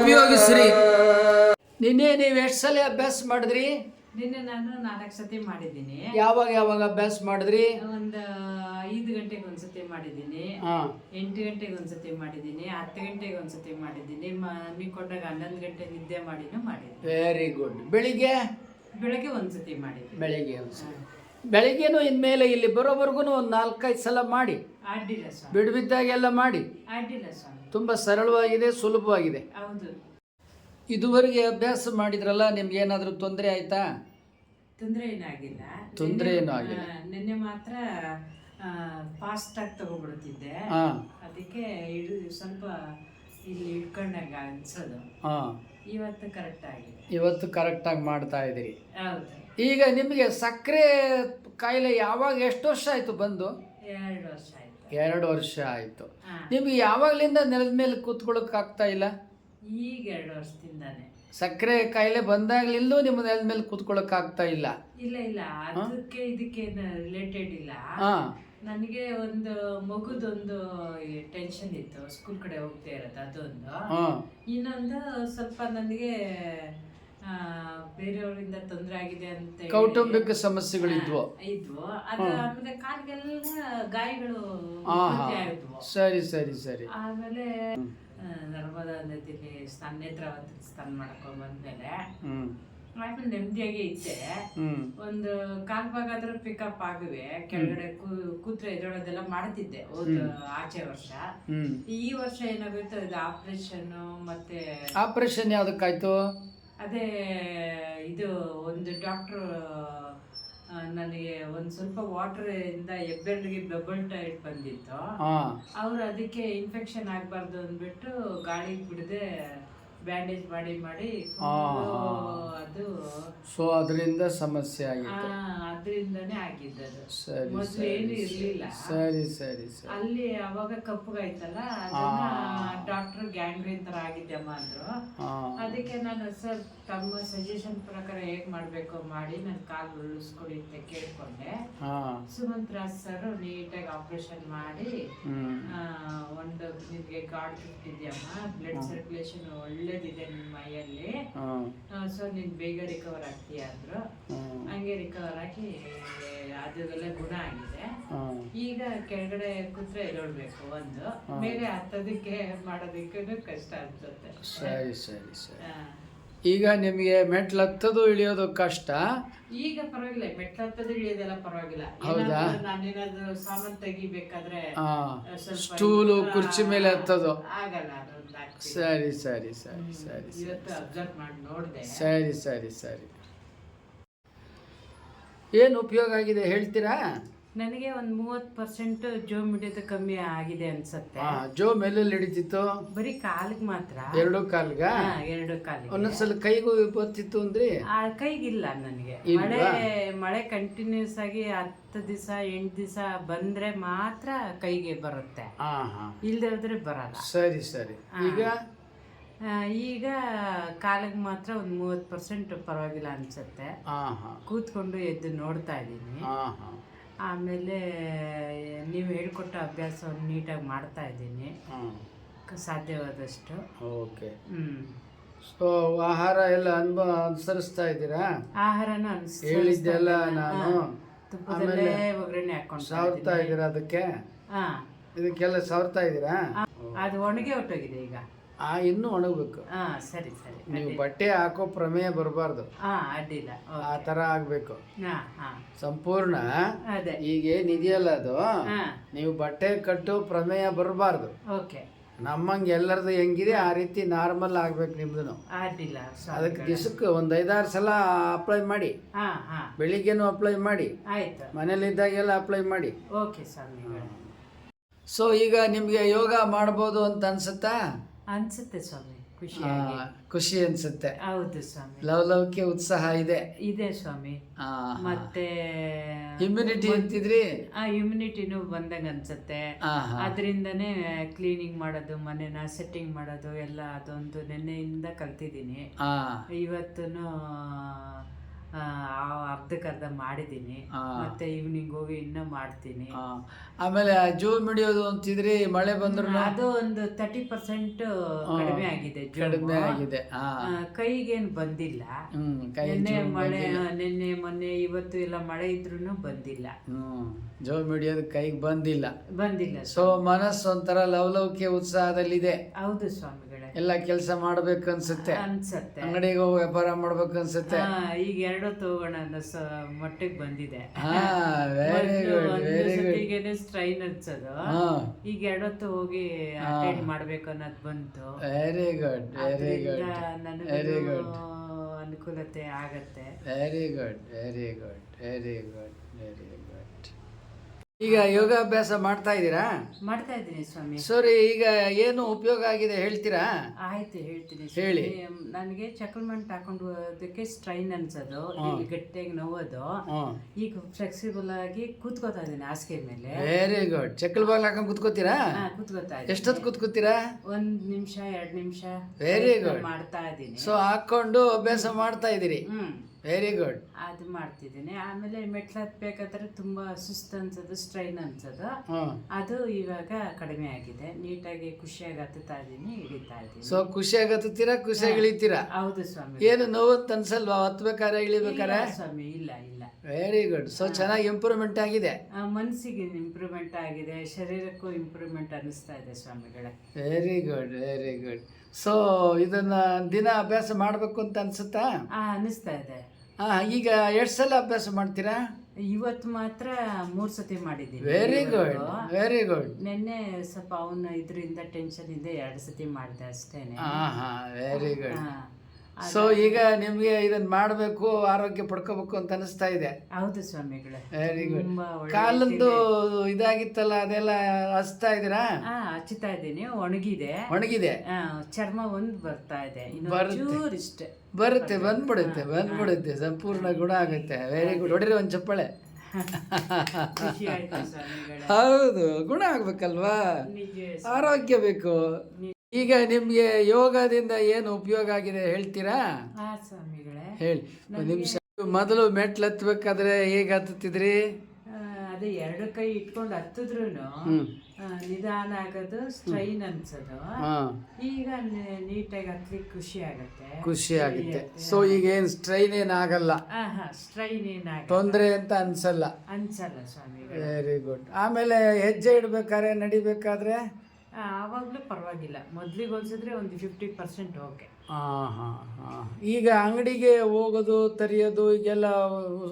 ಉಪಯೋಗಿಸ್ರಿ. ನಿನ್ನೆ ನೀವು ಎಷ್ಟು ಸಲ ಅಭ್ಯಾಸ ಮಾಡಿದ್ರಿ? ನಿನ್ನೆ ನಾನು ನಾಲ್ಕು ಸತಿ ಮಾಡಿದ್ದೀನಿ. ಯಾವಾಗ ಯಾವಾಗ ಅಭ್ಯಾಸ ಮಾಡಿದ್ರಿ? ಒಂದು ಐದು ಗಂಟೆಗೆ ಒಂದ್ಸತಿ ಮಾಡಿದ್ದೀನಿ. ಎಂಟು ಗಂಟೆಗೆ ಒಂದ್ಸತಿ ಮಾಡಿದ್ದೀನಿ. ಹತ್ತು ಗಂಟೆಗೆ ಒಂದ್ಸತಿ ಮಾಡಿದ್ದೀನಿ. ಕೊಟ್ಟಾಗ ಹನ್ನೊಂದು ಗಂಟೆ ನಿದ್ದೆ ಮಾಡಿನೂ ಮಾಡಿದ್ದೀನಿ. ವೆರಿ ಗುಡ್ ಬೆಳಿಗ್ಗೆ? ಬೆಳಗ್ಗೆ ಒಂದ್ಸತಿ ಮಾಡಿದ್ದೀನಿ. ಬೆಳಿಗ್ಗೆ ಬೆಳಿಗ್ಗೆನು ಬೆಳಿಗ್ಗೆನೂ ಇನ್ಮೇಲೆ ಇಲ್ಲಿ ಬರೋವರೆಗೂ ಒಂದು ನಾಲ್ಕೈದು ಸಲ ಮಾಡಿ. ಬಿಡುಬಿದ್ದಾಗೆಲ್ಲ ಮಾಡಿ. ಅಡ್ಡಿಲ್ಲ ಸ್ವಾಮಿ ತುಂಬ ಸರಳವಾಗಿದೆ ಸುಲಭವಾಗಿದೆ. ಹೌದು. ಇದುವರೆಗೆ ಅಭ್ಯಾಸ ಮಾಡಿದ್ರಲ್ಲ ನಿಮ್ಗೆ ಏನಾದರೂ ತೊಂದರೆ ಆಯ್ತಾ? ತೊಂದರೆ ಏನಾಗಿಲ್ಲ ತೊಂದರೆ ಏನೂ ಆಗಿಲ್ಲ. ನಿನ್ನೆ ಮಾತ್ರ ಫಾಸ್ಟ್ ಆಗಿ ತಗೊಬಿಡ್ತಿದ್ದೆ ಅದಕ್ಕೆ ಇಡು ಸ್ವಲ್ಪ ಇಲ್ಲಿ ಇಟ್ಕೊಂಡಂಗ ಅನ್ಸೋದು. ಹಾಂ. ಇವತ್ತು ಕರೆಕ್ಟ್ ಆಗಿದೆ. ಇವತ್ತು ಕರೆಕ್ಟ್ ಆಗಿ ಮಾಡ್ತಾ ಇದ್ದೀರಿ. ಈಗ ನಿಮಗೆ ಸಕ್ಕರೆ ಕಾಯಿಲೆ ಯಾವಾಗ ಎಷ್ಟು ವರ್ಷ ಆಯಿತು ಬಂದು? ಎರಡು ವರ್ಷ ಆಯ್ತು. ಎರಡು ವರ್ಷ ಆಯ್ತು. ಹಾ. ಯಾವಾಗ್ಲಿಂದ ಯಾವಾಗಲಿಂದ ನೆಲದ ಮೇಲೆ ಕೂತ್ಕೊಳ್ಳೋಕೆ ಆಗ್ತಾ ಇಲ್ಲ? ಈಗ ಎರಡು ವರ್ಷದಿಂದಾನೆ. ಸಕ್ಕರೆ ಕಾಯಿಲೆ ಬಂದಾಗ್ಲಿಂದ ನಿಮ್ಮ ನೆಲದ ಮೇಲೆ ಕೂತ್ಕೊಳ್ಳೋಕೆ ಆಗ್ತಾ ಇಲ್ಲ. ಇಲ್ಲ ಇಲ್ಲ. ಅದಕ್ಕೆ ಇದಕ್ಕೆ ರಿಲೇಟೆಡ್ ಇಲ್ಲ. ಹಾಂ. ನನಗೆ ಒಂದು ಮಗುದೊಂದು ಟೆನ್ಷನ್ ಇತ್ತು. ಸ್ಕೂಲ್ ಕಡೆ ಹೋಗ್ತಾ ಇರೋದು ಅದೊಂದು. ಹಾಂ. ಇನ್ನೊಂದು ಸ್ವಲ್ಪ ನನಗೆ ಬೇರೆಯವರಿಂದ ತೊಂದರೆ ಆಗಿದೆ ಅಂತ ಕೌಟುಂಬಿಕ ಸಮಸ್ಯೆಗಳಿದ್ವು. ಆ, ಇದ್ವು. ಅದು ಆಮೇಲೆ ಕಾಲಿಗೆಲ್ಲ ಗಾಯಗಳು ಆದ್ವು ಸರಿ ಸರಿ ಸರಿ. ಆಮೇಲೆ ನರ್ಮದಾ ನದಿಲಿ ಸ್ನಾನ ನೇತ್ರಾವತಿ ಸ್ನಾನ ಮಾಡ್ಕೊಂಡ್ ಬಂದ್ಮೇಲೆ ಆಮೇಲೆ ನೆಮ್ಮದಿಯಾಗಿ ಇದ್ದೆ. ಒಂದು ಕಾಲ್ ಭಾಗ ಆದ್ರೂ ಪಿಕಪ್ ಆಗುವೆ. ಕೆಳಗಡೆ ಕೂತ್ರೆ ಎದುರೋದೆಲ್ಲ ಮಾಡ್ತಿದ್ದೆ ಹೋದ ಆಚೆ ವರ್ಷ. ಈ ವರ್ಷ ಏನಾಗುತ್ತೆ ಇದು ಆಪರೇಷನ್ ಮತ್ತೆ ಆಪರೇಷನ್ ಯಾವುದಕ್ಕಾಯ್ತು? ಅದೇ ಇದು ಒಂದು ಡಾಕ್ಟ್ರು ನನಗೆ ಒಂದು ಸ್ವಲ್ಪ ವಾಟರ್ ಇಂದ ಹೆಬ್ಬೆರಳಿಗೆ ಬಬಲ್ ಟೈಟ್ ಬಂದಿತ್ತು. ಅವರು ಅವ್ರು ಅದಕ್ಕೆ ಇನ್ಫೆಕ್ಷನ್ ಆಗಬಾರ್ದು ಅಂದ್ಬಿಟ್ಟು ಗಾಳಿಗೆ ಬಿಡದೆ ಬ್ಯಾಂಡೇಜ್ ಮಾಡಿ ಮಾಡಿ ಅದು ಸೊ ಅದರಿಂದ ಸಮಸ್ಯೆ ಆಗಿತ್ತು. ಅದರಿಂದನೇ ಆಗಿದ್ದದು. ಸರಿ ಮೊದ್ಲು ಸರಿ ಏನು ಇರ್ಲಿಲ್ಲ. ಸರಿ ಸರಿ ಸರಿ. ಅಲ್ಲಿ ಅವಾಗ ಕಪ್ಪಗಾಯ್ತಲ್ಲ ಅದನ್ನ ಡಾಕ್ಟರ್ ಗ್ಯಾಂಗ್ರೀನ್ ತರ ಆಗಿದ್ದೆಮ್ಮ ಅಂದ್ರು. ಹಾಂ ಅದಕ್ಕೆ ನಾನು ಸರ್ ತಮ್ಮ ಸಜೆಷನ್ ಪ್ರಕಾರ ಹೇಗ್ ಮಾಡ್ಬೇಕು ಮಾಡಿ ನನ್ನ ಕಾಲು ಉಳಿಸ್ಕೊಡಿ ಅಂತ ಕೇಳ್ಕೊಂಡೆ. ಹಾಂ ಸುಮಂತ್ ಸರ್ ನೀಟಾಗಿ ಆಪರೇಷನ್ ಮಾಡಿ ಆ, ಒಂದು ಕಾರ್ಡ್ ಇದೆಯಮ್ಮ ಬ್ಲಡ್ ಸರ್ಕ್ಯುಲೇಷನ್ ಒಳ್ಳೇದಿದೆ ನಿಮ್ಮ ಮೈಯಲ್ಲಿ. ಸೊ ನೀನ್ ಬೇಗ ರಿಕವರ್ ಆಗ್ತೀಯ ಅಂದ್ರು. ಹಂಗೆ ರಿಕವರ್ ಆಗಿ ಅದೆಲ್ಲ ಗುಣ ಆಗಿದೆ. ಈಗ ಕೆಳಗಡೆ ಕೂತ್ರೆ ಎದೊಳ್ಬೇಕು ಒಂದು. ಮೇಲೆ ಹತ್ತೋದಕ್ಕೆ ಮಾಡೋದಕ್ಕೂ ಕಷ್ಟ ಅನ್ಸುತ್ತೆ. ಸರಿ ಸರಿ ಸರಿ. ಈಗ ನಿಮಗೆ ಮೆಟ್ಲು ಹತ್ತೋದು ಇಳಿಯೋದು ಕಷ್ಟ. ಈಗ ಪರವಾಗಿಲ್ಲ ಮೆಟ್ಲು ಹತ್ತೋದು ಇಳಿಯೋದೆಲ್ಲ ಪರವಾಗಿಲ್ಲ. ಹೌದಾ? ನಾನೇನಾದ್ರು ಸಾಮಾನು ತೆಗಿಬೇಕಾದ್ರೆ ಸ್ಟೂಲು ಕುರ್ಚಿ ಮೇಲೆ ಹತ್ತೋದು. ಸರಿ ಸರಿ ಸರಿ ಸರಿ ಸರಿ ಸರಿ ಸರಿ. ಏನು ಉಪಯೋಗ ಆಗಿದೆ ಹೇಳ್ತೀರಾ? ನನಗೆ ಒಂದು ಮೂವತ್ತು ಪರ್ಸೆಂಟ್ ಜೋ ಮಿಡಿಯೋದು ಕಮ್ಮಿ ಆಗಿದೆ ಅನ್ಸುತ್ತೆ. ಜೋ ಮೇಲೆ ಹಿಡಿತಿತ್ತು? ಬರೀ ಕಾಲಿಗೆ ಮಾತ್ರ. ಎರಡು ಕಾಲ್ಗ? ಎರಡು ಕಾಲಿಗೆ. ಒಂದೊಂದ್ಸಲ ಕೈಗೂ ಬರ್ತಿತ್ತು ಅಂದ್ರೆ? ಆ ಕೈಗಿಲ್ಲ ನನಗೆ. ಮಳೆ ಮಳೆ ಕಂಟಿನ್ಯೂಸ್ ಆಗಿ ಹತ್ತು ದಿವಸ ಎಂಟು ದಿವಸ ಬಂದ್ರೆ ಮಾತ್ರ ಕೈಗೆ ಬರುತ್ತೆ. ಇಲ್ದೇ ಹೋದ್ರೆ ಬರಲ್ಲ. ಸರಿ ಸರಿ. ಈಗ? ಈಗ ಕಾಲಿಗೆ ಮಾತ್ರ ಒಂದು ಮೂವತ್ತು ಪರ್ಸೆಂಟ್ ಪರವಾಗಿಲ್ಲ ಅನ್ಸುತ್ತೆ. ಕೂತ್ಕೊಂಡು ಎದ್ದು ನೋಡ್ತಾ ಇದ್ದೀನಿ. ಆಮೇಲೆ ನೀವು ಹೇಳ್ಕೊಟ್ಟ ಅಭ್ಯಾಸವನ್ನು ನೀಟಾಗಿ ಮಾಡ್ತಾ ಇದ್ದೀನಿ. ಹಾಂ. ಸಾಧ್ಯವಾದಷ್ಟು. ಓಕೆ. ಹ್ಮ್. ಸೊ ಆಹಾರ ಎಲ್ಲ ಅನುಭವ ಅನುಸರಿಸ್ತಾ ಇದ್ದೀರಾ? ಆಹಾರನ ಅನ್ಸ್- ಹೇಳಿದ್ದೆಲ್ಲ ನಾನು. ತುಪ್ಪದಲ್ಲೇ ಒಗ್ಗರಣೆ ಹಾಕೊಂಡು ಸವರ್ತಾ ಇದ್ದೀರಾ ಅದಕ್ಕೆ? ಹಾ. ಇದಕ್ಕೆಲ್ಲ ಸವರ್ತಾ ಇದ್ದೀರಾ? ಅದು ಒಣಗಿ ಹೊಟ್ಟೋಗಿದೆ ಈಗ. ಆ ಇನ್ನೂ ಒಣಗಬೇಕು. ಹಾ ಸರಿ ಸರಿ ನೀವು ಬಟ್ಟೆ ಹಾಕೋ ಪ್ರಮೇಯ ಬರಬಾರ್ದು. ಹಾ ಅಡ್ಡಿಲ್ಲ ಆ ತರ ಆಗಬೇಕು. ಹಾ ಹಾ. ಸಂಪೂರ್ಣ ಅದೇ. ಈಗೇನಿದೆಯಲ್ಲ ಅದು ಹಾ. ನೀವು ಬಟ್ಟೆ ಕಟ್ಟೋ ಪ್ರಮೇಯ ಬರಬಾರ್ದು. ಓಕೆ. ನಮ್ಮಂಗೆ ಎಲ್ಲರದು ಹೆಂಗಿದೆ ಆ ರೀತಿ ನಾರ್ಮಲ್ ಆಗ್ಬೇಕು ನಿಮ್ದು ಅಡ್ಡಿಲ್ಲ ಅದಕ್ಕೆ ದಿವಸಕ್ಕೆ ಒಂದು ಐದಾರು ಸಲ ಅಪ್ಲೈ ಮಾಡಿ. ಹಾ ಹಾ. ಬೆಳಿಗ್ಗೆನೂ ಅಪ್ಲೈ ಮಾಡಿ. ಆಯ್ತು. ಮನೇಲಿದ್ದಾಗೆಲ್ಲ ಅಪ್ಲೈ ಮಾಡಿ. ಓಕೆ ಸರ್ ಸೊ ಈಗ ನಿಮಗೆ ಯೋಗ ಮಾಡ್ಬೋದು ಅಂತ ಅನ್ಸುತ್ತಾ? ಅನ್ಸುತ್ತೆ ಸ್ವಾಮಿ ಖುಷಿ ಆ, ಖುಷಿ ಅನ್ಸುತ್ತೆ. ಹೌದು ಸ್ವಾಮಿ. ಲವ್ ಲವ್ಕೆ ಉತ್ಸಾಹ ಇದೆ. ಇದೆ ಸ್ವಾಮಿ. ಮತ್ತೆ ಇಮ್ಯುನಿಟಿ ಅಂತಿದ್ರಿ ಆ ಇಮ್ಯುನಿಟಿನು ಬಂದಂಗ ಅನ್ಸುತ್ತೆ. ಅದರಿಂದನೇ ಕ್ಲೀನಿಂಗ್ ಮಾಡೋದು ಮನೆನ ಸೆಟ್ಟಿಂಗ್ ಮಾಡೋದು ಎಲ್ಲ ಅದೊಂದು ನೆನ್ನೆಯಿಂದ ಕಲ್ತಿದ್ದೀನಿ. ಆ, ಇವತ್ತೂ ಆ, ಅರ್ಧಕ್ಕರ್ಧ ಮಾಡಿದ್ದೀನಿ. ಮತ್ತೆ ಈವ್ನಿಂಗ್ ಹೋಗಿ ಇನ್ನೂ ಮಾಡ್ತೀನಿ. ಆಮೇಲೆ ಜೋ ಜೂ ಮಿಡಿಯೋದು ಅಂತಿದ್ರಿ ಮಳೆ ಬಂದ್ರು ಅದು ಒಂದು ತರ್ಟಿ ಪರ್ಸೆಂಟ್ ಕಡಿಮೆ ಆಗಿದೆ ಜೋಮು. ಕಡಿಮೆ ಆಗಿದೆ ಕೈಗೇನು ಬಂದಿಲ್ಲ. ನಿನ್ನೆ ಮಳೆ ನಿನ್ನೆ ಮೊನ್ನೆ ಇವತ್ತು ಎಲ್ಲ ಮಳೆ ಇದ್ರೂ ಬಂದಿಲ್ಲ. ಜೋ ಮಿಡಿಯೋದು ಕೈಗೆ ಬಂದಿಲ್ಲ. ಬಂದಿಲ್ಲ. ಸೊ ಮನಸ್ಸು ಒಂಥರ ಲವಲವಿಕೆ ಉತ್ಸಾಹದಲ್ಲಿದೆ. ಹೌದು ಸ್ವಾಮಿಗಳೇ ಎಲ್ಲ ಕೆಲಸ ಮಾಡ್ಬೇಕು ಅನ್ಸುತ್ತೆ. ಅನ್ಸತ್ತೆ. ಅಂಗಡಿಗೆ ಹೋಗಿ ವ್ಯಾಪಾರ ಮಾಡ್ಬೇಕು ಅನ್ಸುತ್ತೆ. ಈಗ ಎರಡು ತಗೋಣ ಅನ್ನೋ ಸ ಮಟ್ಟಿಗೆ ಬಂದಿದೆ. ಹಾ very good very good strain ಅನ್ಸೋದು ಹಾ. ಈಗ ಎರಡೊತ್ತು ಹೋಗಿ ಅಟೆಂಡ್ ಮಾಡ್ಬೇಕು ಅನ್ನೋದು ಬಂತು. ವೆರಿ ಗುಡ್ ವೆರಿ ಗುಡ್ ನನಗೆ ಅನುಕೂಲತೆ ಆಗತ್ತೆ. Very good very good very good very good ಈಗ ಯೋಗಾಭ್ಯಾಸ ಮಾಡ್ತಾ ಇದ್ದೀರಾ? ಮಾಡ್ತಾ ಇದ್ದೀನಿ ಸ್ವಾಮಿ. ಸರಿ ಈಗ ಏನು ಉಪಯೋಗ ಆಗಿದೆ ಹೇಳ್ತೀರಾ? ಆಯ್ತು ಹೇಳ್ತೀನಿ ಹೇಳಿ. ನನಗೆ ಚಕ್ರಮಂಟ್ ಹಾಕೊಂಡು ಹೋಗೋದಕ್ಕೆ ಸ್ಟ್ರೈನ್ ಅನ್ಸೋದು ಇಲ್ಲಿ ಗಟ್ಟಿಯಾಗಿ ನೋವೋದು. ಈಗ ಫ್ಲೆಕ್ಸಿಬಲ್ ಆಗಿ ಕೂತ್ಕೋತಾ ಇದ್ದೀನಿ ಹಾಸಿಗೆ ಮೇಲೆ. ವೆರಿ ಗುಡ್ ಚಕ್ಕಲ್ ಬಾಗ್ಲ ಹಾಕೊಂಡು ಕೂತ್ಕೋತೀರಾ? ಕೂತ್ಕೋತಾ ಇದ್ದೀನಿ. ಎಷ್ಟೊತ್ತು ಕುತ್ಕೋತೀರಾ? ಒಂದ್ ನಿಮಿಷ ಎರಡ್ ನಿಮಿಷ ವೆರಿ ಗುಡ್ ಮಾಡ್ತಾ ಇದ್ದೀನಿ. ಸೊ ಹಾಕೊಂಡು ಅಭ್ಯಾಸ ಮಾಡ್ತಾ ಇದ್ದೀರಿ. ಹ್ಮ್. ವೆರಿ ಗುಡ್ ಅದು ಮಾಡ್ತಿದ್ದೀನಿ. ಆಮೇಲೆ ಮೆಟ್ಲು ಹತ್ಬೇಕಾದ್ರೆ ತುಂಬಾ ಸುಸ್ತು ಅನ್ಸೋದು ಸ್ಟ್ರೈನ್ ಅನ್ಸೋದು. ಅದು ಇವಾಗ ಕಡಿಮೆ ಆಗಿದೆ. ನೀಟಾಗಿ ಖುಷಿಯಾಗಿ ಹತ್ತುತ್ತಾ ಇದ್ದೀನಿ ಇಳಿತಾ ಇದ್ದೀನಿ. ಸೊ ಖುಷಿಯಾಗಿ ಹತ್ತುತ್ತೀರಾ ಖುಷಿಯಾಗಿ ಇಳಿತೀರಾ ಹೌದು ಸ್ವಾಮಿ. ಏನು ನೋವು ಅಂತ ಅನ್ಸಲ್ವಾ ಹತ್ಬೇಕಾರೆ ಇಳಿಬೇಕಾರೆ ಸ್ವಾಮಿ ಇಲ್ಲ ಇಲ್ಲ. ವೆರಿ ಗುಡ್ ಸೊ ಚೆನ್ನಾಗಿ ಇಂಪ್ರೂವ್ಮೆಂಟ್ ಆಗಿದೆ. ಮನಸ್ಸಿಗೆ ಮನ್ಸಿಗೆ ಇಂಪ್ರೂವ್ಮೆಂಟ್ ಆಗಿದೆ. ಶರೀರಕ್ಕೂ ಇಂಪ್ರೂವ್ಮೆಂಟ್ ಅನಿಸ್ತಾ ಇದೆ ಸ್ವಾಮಿಗಳೇ. Very good very good so ಇದನ್ನ ದಿನ ಅಭ್ಯಾಸ ಮಾಡಬೇಕು ಅಂತ ಅನ್ಸುತ್ತಾ? ಆ ಅನಿಸ್ತಾ ಇದೆ. ಈಗ ಎಷ್ಟು ಸಲ ಅಭ್ಯಾಸ ಮಾಡ್ತೀರಾ? ಇವತ್ತು ಮಾತ್ರ ಮೂರು ಸತಿ ಮಾಡಿದ್ದೀನಿ. ವೆರಿ ಗುಡ್ ವೆರಿ ಗುಡ್ ನಿನ್ನೆ ಸ್ವಲ್ಪ ಅವನ ಇದರಿಂದ ಟೆನ್ಷನ್ ಇಂದ ಎರಡು ಸತಿ ಮಾಡಿದೆ ಅಷ್ಟೇನೆ. ವೆರಿ ಗುಡ್ ಹಾ. ಸೊ ಈಗ ನಿಮಗೆ ಇದನ್ನ ಮಾಡಬೇಕು ಆರೋಗ್ಯ ಪಡ್ಕೋಬೇಕು ಅಂತ ಅನಿಸ್ತಾ ಇದೆ. ಹೌದು ಸ್ವಾಮಿಗಳೇ. ವೆರಿ ಗುಡ್ ಕಾಲದ್ದು ಕಾಲಂದು ಇದಾಗಿತ್ತಲ್ಲ ಅದೆಲ್ಲ ಹಚ್ತಾ ಇದೀರಾ? ಹಚ್ಚುತ್ತಾ ಇದ್ದೀನಿ ಒಣಗಿದೆ. ಒಣಗಿದೆ. ಚರ್ಮ ಒಂದು ಬರ್ತಾ ಇದೆ. ಇಷ್ಟೇ. ಬರುತ್ತೆ ಬಂದ್ಬಿಡುತ್ತೆ ಬಂದ್ಬಿಡುತ್ತೆ ಸಂಪೂರ್ಣ ಗುಣ ಆಗುತ್ತೆ. ವೆರಿ ಗುಡ್ ಹೊಡಿರಿ ಒಂದು ಚಪ್ಪಳೆ. ಹೌದು ಗುಣ ಆಗ್ಬೇಕಲ್ವಾ? ಆರೋಗ್ಯ ಬೇಕು. ಈಗ ನಿಮ್ಗೆ ಯೋಗದಿಂದ ಏನು ಉಪಯೋಗ ಆಗಿದೆ ಹೇಳ್ತೀರಾ? ಹಾ ಸ್ವಾಮಿಗಳೇ. ಹೇಳಿ. ಒಂದು ನಿಮಿಷ. ಮೊದಲು ಮೆಟ್ಲು ಹತ್ಬೇಕಾದ್ರೆ ಹೇಗೆ ಹತ್ತುತ್ತಿದ್ರಿ? ಆ, ಅದೇ ಎರಡು ಕೈ ಇಟ್ಕೊಂಡು ಹತ್ತಿದ್ರು ನಿಧಾನ ಆಗೋದು ಸ್ಟ್ರೈನ್ ಅನ್ಸೋದು. ಹಾ. ಈಗ ನಿ- ನೀಟಾಗಿ ಹತ್ಲಿಕ್ಕೆ ಖುಷಿ ಆಗುತ್ತೆ. ಖುಷಿ ಆಗುತ್ತೆ. ಸೊ ಈಗ ಏನು ಸ್ಟ್ರೈನ್ ಏನಾಗಲ್ಲ ಆಗಲ್ಲ? ಸ್ಟ್ರೈನ್ ಏನ್ ತೊಂದರೆ ಅಂತ ಅನ್ಸಲ್ಲ. ಅನ್ಸಲ್ಲ ಸ್ವಾಮಿಗಳು. ವೆರಿ ಗುಡ್ ಆಮೇಲೆ ಹೆಜ್ಜೆ ಇಡ್ಬೇಕಾದ್ರೆ ನಡಿಬೇಕಾದ್ರೆ? ಆವಾಗ್ಲೂ ಪರವಾಗಿಲ್ಲ. ಮೊದಲಿಗೆ ಹೋಲಿಸಿದ್ರೆ ಒಂದು ಫಿಫ್ಟಿ ಪರ್ಸೆಂಟ್ ಓಕೆ ಹಾಂ ಹಾಂ ಹಾಂ. ಈಗ ಅಂಗಡಿಗೆ ಹೋಗೋದು ತರಿಯೋದು ಈಗೆಲ್ಲ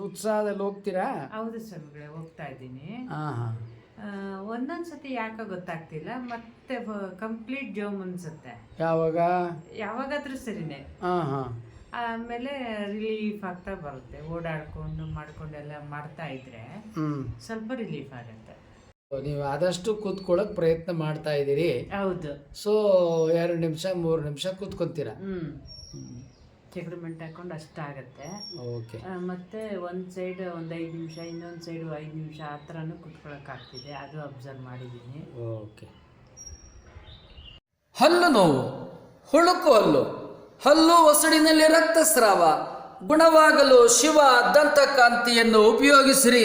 ಉತ್ಸಾಹದಲ್ಲಿ ಹೋಗ್ತೀರಾ? ಹೌದು ಸರ್ ಹೋಗ್ತಾ ಇದ್ದೀನಿ. ಹಾಂ ಹಾಂ. ಆ, ಸತಿ ಯಾಕೆ ಗೊತ್ತಾಗ್ತಿಲ್ಲ ಮತ್ತೆ ಕಂಪ್ಲೀಟ್ ಜೋಮ್ ಅನ್ಸುತ್ತೆ ಯಾವಾಗ? ಯಾವಾಗಾದ್ರೂ ಸರಿನೇ. ಹಾಂ ಹಾಂ. ಆಮೇಲೆ ರಿಲೀಫ್ ಆಗ್ತಾ ಬರುತ್ತೆ. ಓಡಾಡ್ಕೊಂಡು ಮಾಡ್ಕೊಂಡೆಲ್ಲ ಮಾಡ್ತಾ ಇದ್ರೆ ಸ್ವಲ್ಪ ರಿಲೀಫ್ ಆಗುತ್ತೆ. ನೀವು ಆದಷ್ಟು ಕೂತ್ಕೊಳ್ಳೋಕೆ ಪ್ರಯತ್ನ ಮಾಡ್ತಾ ಇದ್ದೀರಿ. ಹೌದು. ಸೊ ಎರಡು ನಿಮಿಷ ಮೂರು ನಿಮಿಷ ಕೂತ್ಕೊಂತೀರಾ? ಹ್ಮ್. ಚಕ್ರಮೆಂಟ್ ಹಾಕೊಂಡು ಅಷ್ಟಾಗತ್ತೆ ಓಕೆ ಆ, ಮತ್ತೆ ಒಂದ್ ಸೈಡ್ ಒಂದ್ ಐದು ನಿಮಿಷ ಇನ್ನೊಂದ್ ಸೈಡ್ ಐದು ನಿಮಿಷ ಆ ಥರನೂ ಕುತ್ಕೊಳಕ್ ಆಗ್ತಿದೆ. ಅದು ಅಬ್ಸರ್ವ್ ಮಾಡಿದ್ದೀನಿ. ಓಕೆ ಹಲ್ಲು ನೋವು ಹುಳುಕು ಹಲ್ಲು. ಹಲ್ಲು ಒಸಡಿನಲ್ಲಿ ರಕ್ತಸ್ರಾವ. ಗುಣವಾಗಲು ಶಿವ ದಂತಕಾಂತಿಯನ್ನು ಉಪಯೋಗಿಸಿರಿ.